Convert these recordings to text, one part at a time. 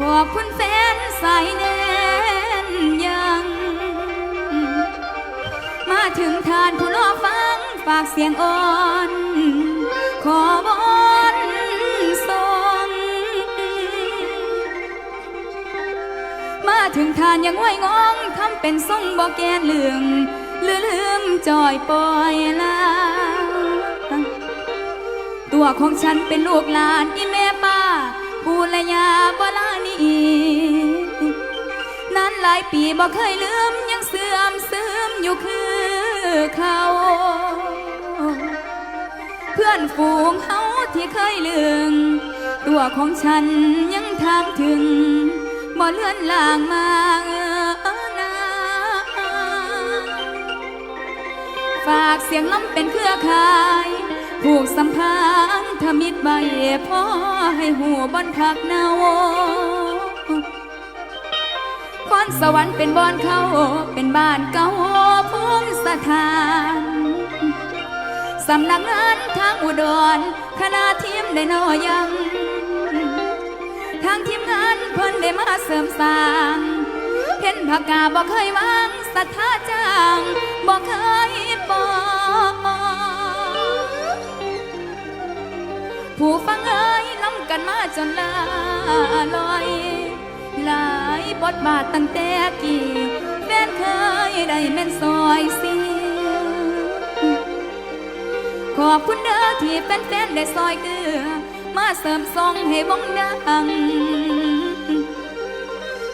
ขอบคุณแฟนสายแน่นยัง มาถึงทานผู้รอฟังฝากเสียงอ่อน ขอบอนทรงมาถึงทานยังง่วยงองทำเป็นทรงบอกแกนเหลืองลืลืมจอยปล่อยลาตัวของฉันเป็นลูกหลานอีแม่ป้าปูและยา บลานีนั้นหลายปีบ่เคยลืมยังเสื่อมซึมอยู่คือเขา เพื่อนฝูงเฮาที่เคยลืมตัวของฉันยังทางถึงบ่เลื่อนลางมาเออนาฝากเสียงล้ำเป็นเครือข่ายผูกสัมพันธมิตรใบพ่อให้หูบนพักนาว คอนสวรรค์เป็นบอนเขาเป็นบ้านเก่าภูมิสถานสำนักงานทางอุดรคณะทีมได้นอยังทางทีมงานเพิ่นได้มาเสริมสร้าง เห็นผักกาบ่เคยวางศรัทธาจางบ่เคยปองผู้ฟังเอ้ยล้ำกันมาจนลาลอย บทบาทตั้งแต่กี่แฟนเคยได้แม่นซอยเสียขอบคุณเด้อที่เป็นแฟนๆได้ซอยเกลือ มาเสริมทรงให้วงดัง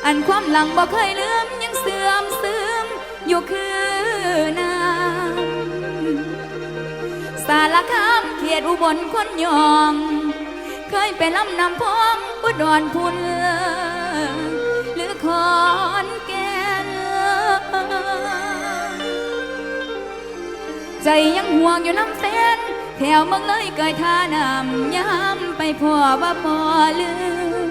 อันความหลังบ่เคยลืมยังเสื่อมซึมอยู่คือน้ำสารคามเขตอุบลคนยอง เคยไปลำนำพองอุดรพุน อนแก่นใจยังห่วงอยู่น้ำแฟนแถวเมืองเลยเกยท่านำย้ำไปพ่อว่าพ่อลืม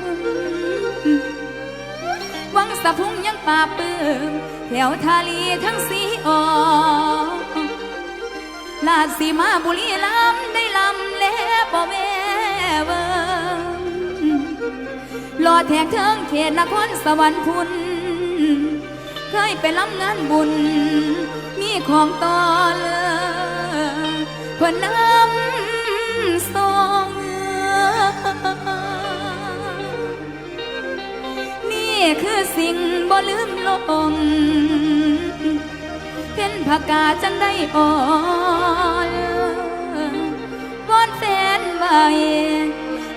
วังสะพุงยังป่าปื้มแถวทาลีทั้งสีออกลาดสีมาบุรีลำได้ลำและ แทกเทิงเขตนครสวรรค์พุนเคยไปรับงานบุญ มีของต่อเลยเพื่อนน้ำสองนี่คือสิ่งบ่ลืมลงเห็นผักกาจังได้อ่อนวอนแฟนไว้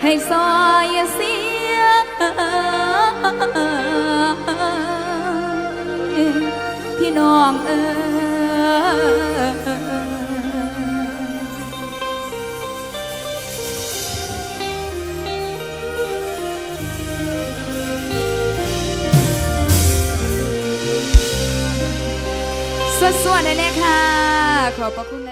ให้ซอยสี พี่น้องเออสวัสดีเลยค่ะ ขอบพระคุณ